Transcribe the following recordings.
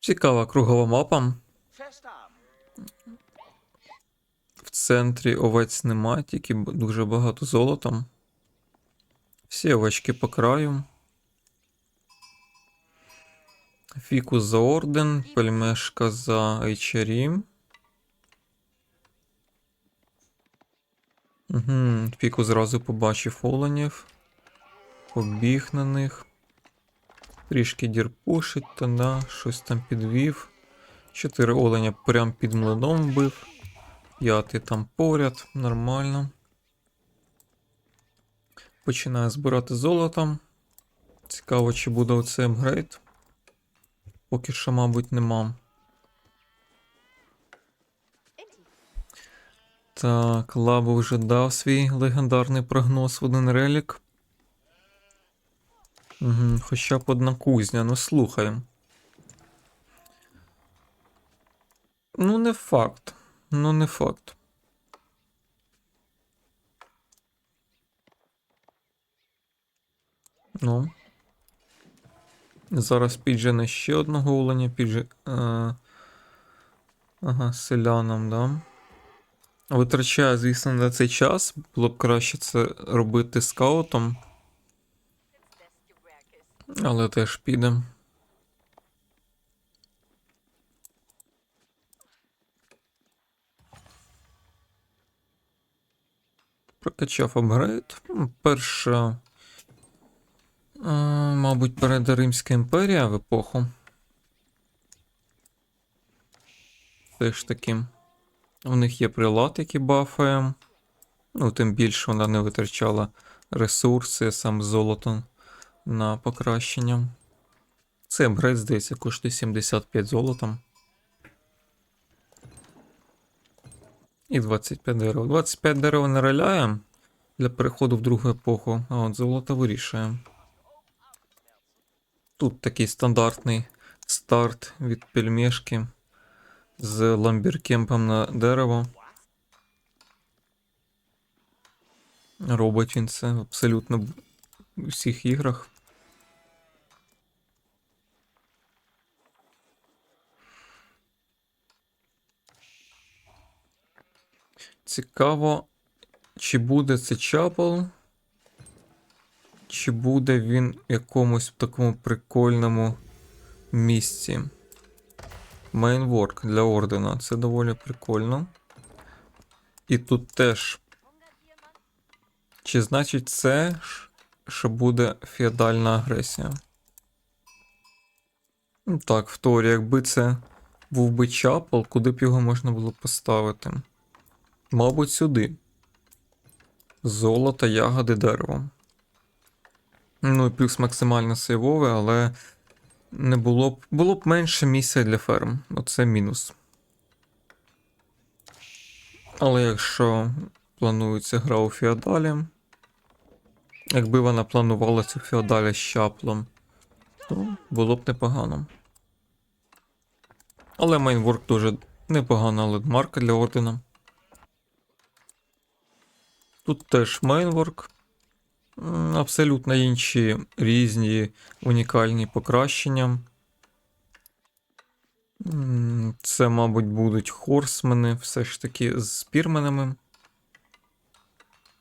Цікава кругова мапа. В центрі овець нема, тільки дуже багато золота. Всі овечки по краю. Фікус за орден, пельмешка за айчарі. Угу, Фіку зразу побачив оленів. Побіг на них. Трішки дірпушить, та да, щось там підвів. Чотири оленя прям під млином вбив. П'ятий там поряд, нормально. Починаю збирати золото. Цікаво, чи буде оцей апгрейд. Поки що, мабуть, нема. Так, Лабо вже дав свій легендарний прогноз в один релік. Угу, хоча б одна кузня, ну слухай. Ну, не факт. Ну, не факт. Ну. Зараз піджене ще одного оленя, підже. Е... Ага, селянам, да. Витрачає, звісно, на цей час. Було б краще це робити скаутом. Але теж піде. Прокачав апгрейд. Перша. е, Мабуть, перед Римська імперія в епоху. Все ж таки. У них є прилад, який бафає. Ну, тим більше вона не витрачала ресурси, сам золото на покращення. Це апгрейд, здається, коштує 75 золотом. І 25 дерева. 25 дерева не роляє для переходу в другу епоху, а от золото вирішує. Тут такий стандартний старт від пельмешки з ламбіркемпом на дерево. Робить він це абсолютно в усіх іграх. Цікаво, чи буде це чапел, чи буде він в якомусь такому прикольному місці. Мейнворк для ордена. Це доволі прикольно. І тут теж. Чи значить це, що буде феодальна агресія? Ну Так, в теорії, якби це був би чапел, куди б його можна було поставити? Мабуть, сюди. Золото, ягоди, дерево. Ну і плюс максимально сейвове, але не було б. Було б менше місця для ферм. Оце мінус. Але якщо планується гра у феодалі, якби вона планувала цю феодалі з чаплом, то було б непогано. Але мейнворк дуже непогана ледмарка для ордена. Тут теж мейнворк. Абсолютно інші різні унікальні покращення. Це, мабуть, будуть хорсмени, все ж таки з спірменами.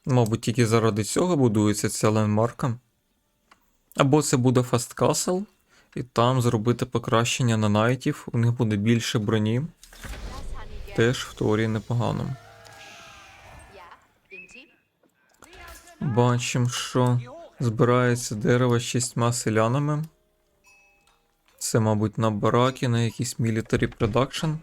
Мабуть, тільки заради цього будується ця лендмарка. Або це буде Castle, і там зробити покращення на найтів. У них буде більше броні. Теж в теорії непогано. Бачимо, що збирається дерево з шістьма селянами. Це, мабуть, на бараки, на якийсь military production.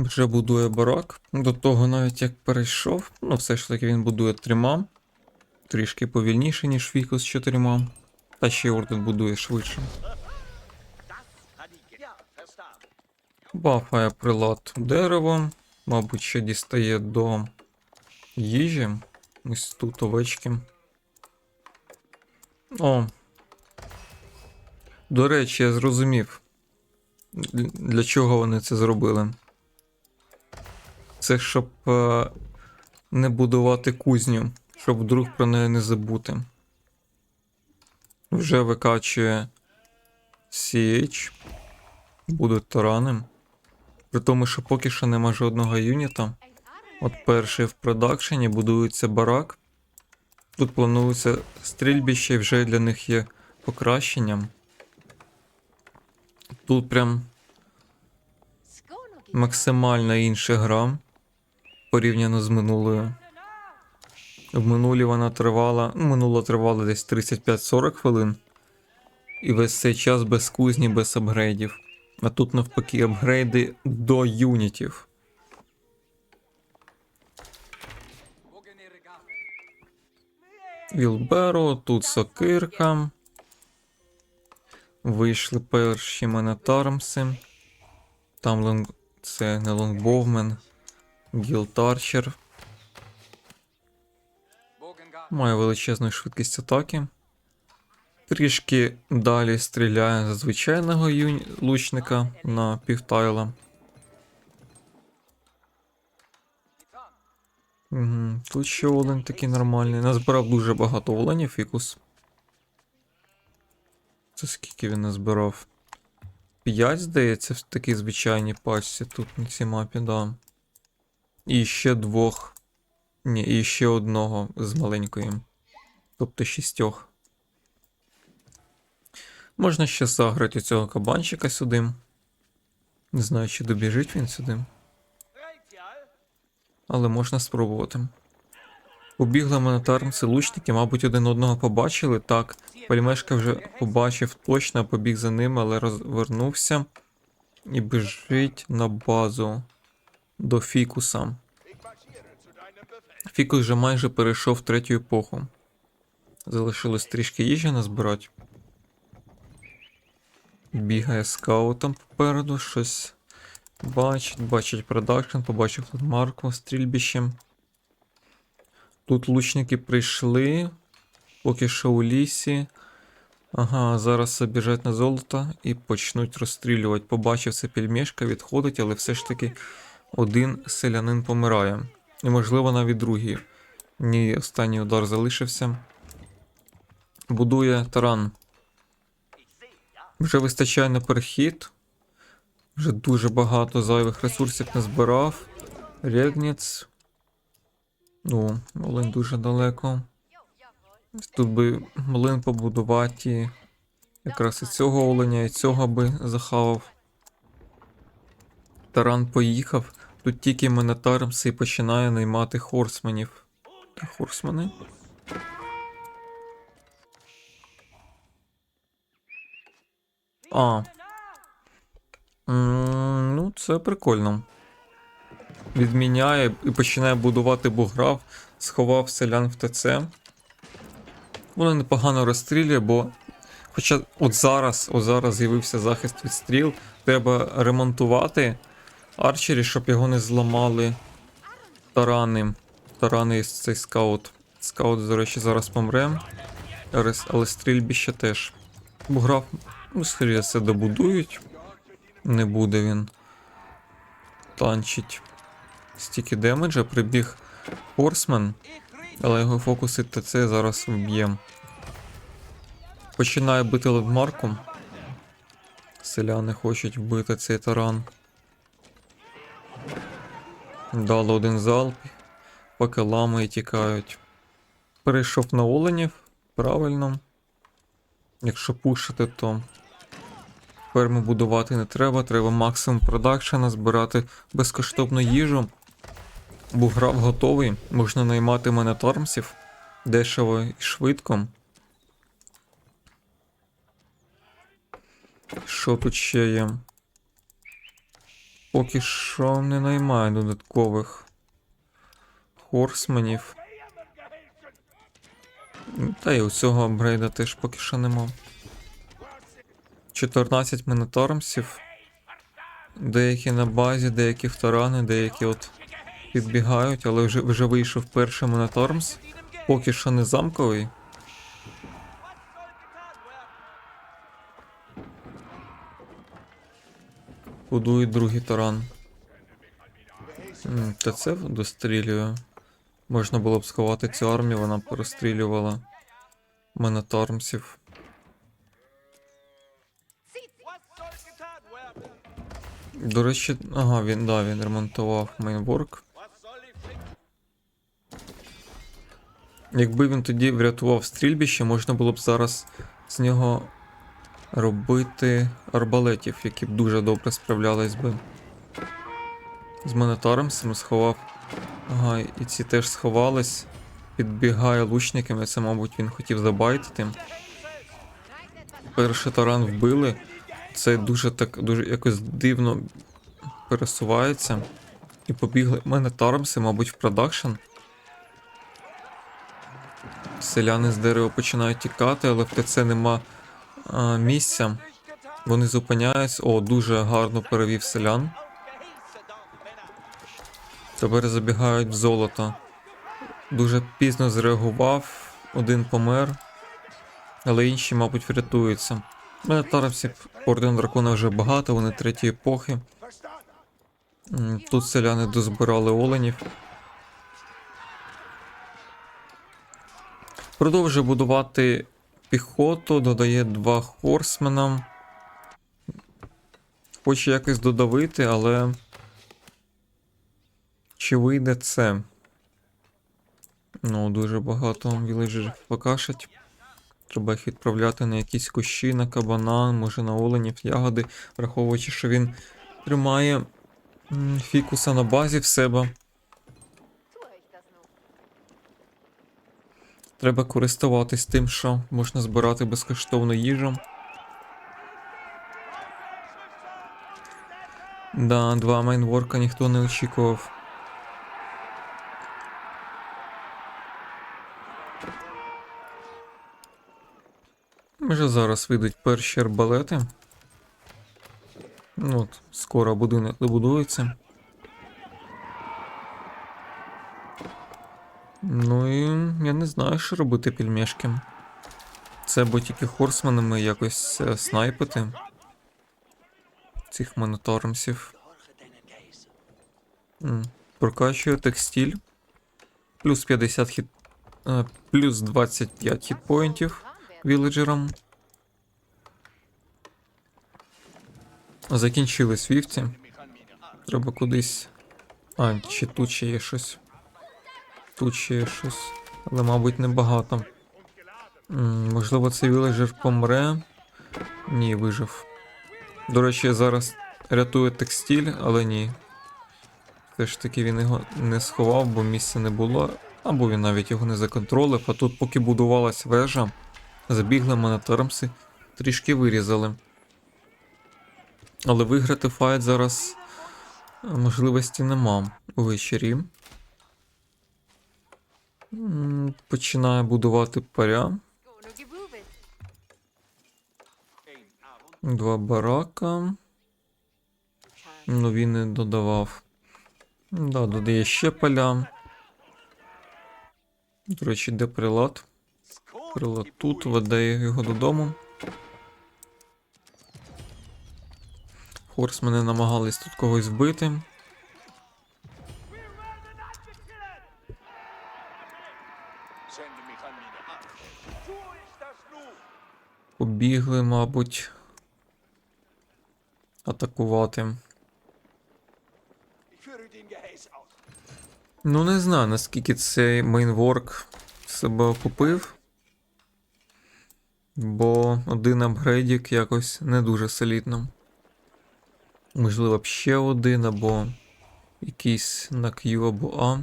Вже будує барак. До того навіть як перейшов, ну все ж таки він будує трьома. Трішки повільніше, ніж Фіко з чотирма. Та ще орден будує швидше. Бафає прилад дерево. Мабуть, ще дістає до їжі. Ось тут овечки. О. До речі, я зрозумів. Для чого вони це зробили? Це щоб е, не будувати кузню, щоб вдруг про неї не забути. Вже викачує CH. Будуть тарани. При тому, що поки що нема жодного юніта. От перший в продакшені будується барак. Тут планується стрільбище, і вже для них є покращенням. Тут прям максимально інша гра порівняно з минулою. В минулій вона тривала, ну, минула тривала десь 35-40 хвилин. І весь цей час без кузні, без апгрейдів. А тут навпаки апгрейди до юнітів. Вілберо, тут сокирка. Вийшли перші менетармси. Там лонг... це не лонгбовмен. Гілтарчер. Має величезну швидкість атаки. Трішки далі стріляє за звичайного юні... лучника на півтайла. Угу. Тут ще олень такий нормальний. Назбирав дуже багато оленів, фікус. Це скільки він назбирав? 5, здається, в такій звичайній пачці тут на цій мапі, да. І ще двох. Ні, і ще одного з маленької. Тобто шістьох. Можна ще заграти цього кабанчика сюди. Не знаю, чи добіжить він сюди. Але можна спробувати. Побігли монетармці лучники, мабуть, один одного побачили. Так, Пельмешка вже побачив точно, побіг за ним, але розвернувся і біжить на базу до Фікуса. Фікус вже майже перейшов третю епоху. Залишилось трішки їжі назбирати. Бігає скаутом попереду, щось бачить, бачить продакшн, побачив тут Марку стрільбищем. Тут лучники прийшли, поки що у лісі. Ага, зараз біжать на золото і почнуть розстрілювати. Побачив це пельмешка, відходить, але все ж таки один селянин помирає. І, можливо, навіть другий. Ні, останній удар залишився. Будує таран. Вже вистачає на перехід. Вже дуже багато зайвих ресурсів не збирав. Регніц. О, Олень дуже далеко. Тут би млин побудувати. Якраз і цього оленя, і цього би захавав. Таран поїхав. Тут тільки Менетармс і починає наймати хорсменів. Та хорсмани? А. Ну, це прикольно. Відміняє і починає будувати буграв, сховав селян в ТЦ. Воно непогано розстрілює, бо. Хоча от зараз, от зараз з'явився захист від стріл, треба ремонтувати арчері, щоб його не зламали тарани. Тарани цей скаут. Скаут, до речі, зараз помре. Але стрільбище теж. Буграв, ну, скоріше все добудують. Не буде він танчить стільки демеджа, прибіг Хорсмен, але його фокуси ТЦ зараз вб'є. Починає бити ледмарку. Селяни хочуть вбити цей таран. Дало один залп, поки лами і тікають. Перейшов на оленів, правильно. Якщо пушити, то ферми будувати не треба, треба максимум продакшена, збирати безкоштовну їжу. Буграв готовий, можна наймати монетормсів дешево і швидко. Що тут ще є? Поки що не наймаю додаткових хорсменів. Та й у цього апгрейда теж поки що нема. 14 монетормсів. Деякі на базі, деякі в тарани, деякі от підбігають, але вже, вже вийшов перший монетормс. Поки що не замковий. Будують другий таран. Це дострілює. Можна було б сховати цю армію, вона б розстрілювала мене тормсів. До речі, ага, він, да, він ремонтував мейнворк. Якби він тоді врятував стрільбище, можна було б зараз з нього робити арбалетів, які б дуже добре справлялись би. З мене Таремсом сховав. Ага, і ці теж сховались. Підбігає лучниками, це, мабуть, він хотів забайтити. Перший таран вбили. Цей дуже так дуже якось дивно пересувається. І побігли. У мене Таремси, мабуть, в продакшн. Селяни з дерева починають тікати, але в ТЦ нема місця. Вони зупиняються. О, дуже гарно перевів селян. Тепер забігають в золото. Дуже пізно зреагував, один помер, але інші, мабуть, врятуються. У мене тарамсів орден дракона вже багато, вони третьої епохи. Тут селяни дозбирали оленів. Продовжує будувати піхоту, додає два хорсмена. Хоче якось додавити, але. Чи вийде це? Ну, дуже багато вілейджерів покашать. Треба їх відправляти на якісь кущі, на кабана, може на оленів, ягоди, враховуючи, що він тримає фікуса на базі в себе. Треба користуватись тим, що можна збирати безкоштовно їжу. Да, два майнворка ніхто не очікував. Вже зараз вийдуть перші арбалети. Ну От, скоро будинок добудується. Ну і я не знаю, що робити пельмешки. Це або тільки хорсманами якось е, снайпити. Цих монотормсів. М, Прокачує текстиль. Плюс 50 хіт. е, Плюс 25 хітпоінтів віледжерам. Закінчились вівці. Треба кудись. А, чи тут ще є щось. Тут ще є щось. Але, мабуть, небагато. Можливо, цей віледжер помре. Ні, вижив. До речі, зараз рятую текстиль, але ні. Все ж таки він його не сховав, бо місця не було. Або він навіть його не законтролив. А тут, поки будувалась вежа, забігли мене термси, трішки вирізали. Але виграти файт зараз е, можливості нема увечері. М, Починає будувати паря. Два барака. Ну він не додавав. Да, додає ще поля. До речі, де прилад? Прилад тут, веде його додому. Хорсмени намагались тут когось вбити. Побігли, мабуть. Атакувати. Ну, не знаю, наскільки цей мейнворк себе окупив. Бо один апгрейдік якось не дуже солідно. Можливо, ще один, або якийсь на Q або А.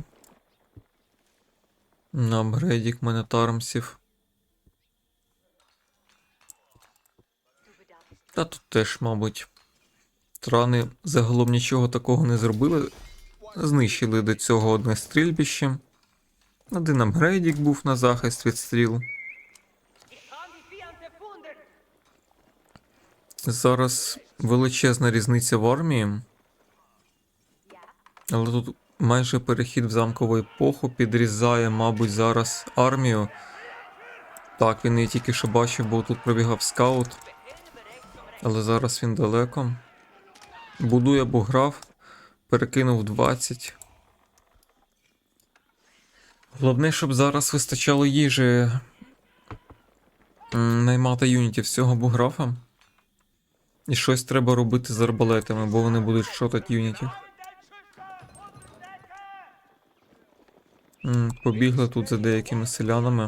На апгрейдік мене Та тут теж, мабуть. Трани загалом нічого такого не зробили. Знищили до цього одне стрільбище. Один апгрейдік був на захист від стріл. Зараз величезна різниця в армії, але тут майже перехід в замкову епоху підрізає, мабуть, зараз армію. Так, він її тільки що бачив, бо тут пробігав скаут. Але зараз він далеко. Будує або грав, перекинув 20. Головне, щоб зараз вистачало їжі наймати юнітів з цього буграфа. І щось треба робити з арбалетами, бо вони будуть шотати юнітів. Побігли тут за деякими селянами.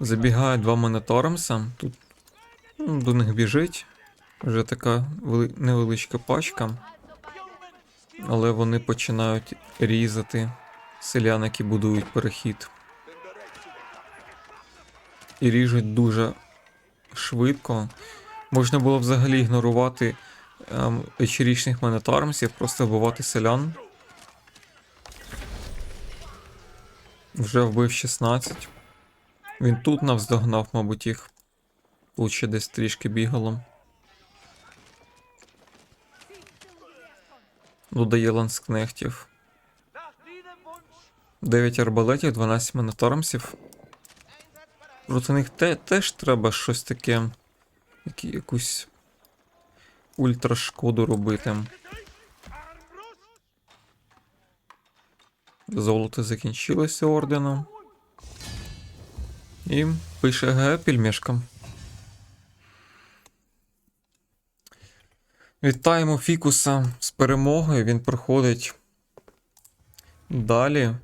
Забігають два Монотормса. Тут ну, до них біжить. Вже така вели- невеличка пачка. Але вони починають різати селян, які будують перехід. І ріжуть дуже швидко. Можна було взагалі ігнорувати ем, вечірічних монетармсів, просто вбивати селян. Вже вбив 16. Він тут навздогнав, мабуть, їх. Лучше десь трішки бігало. Додає ланскнехтів. 9 арбалетів, 12 монотормсів. Проти них те, теж треба щось таке. Які, якусь ультрашкоду робити. Золото закінчилося орденом. І пише Г пільмешкам. Вітаємо Фікуса з перемогою. Він проходить далі.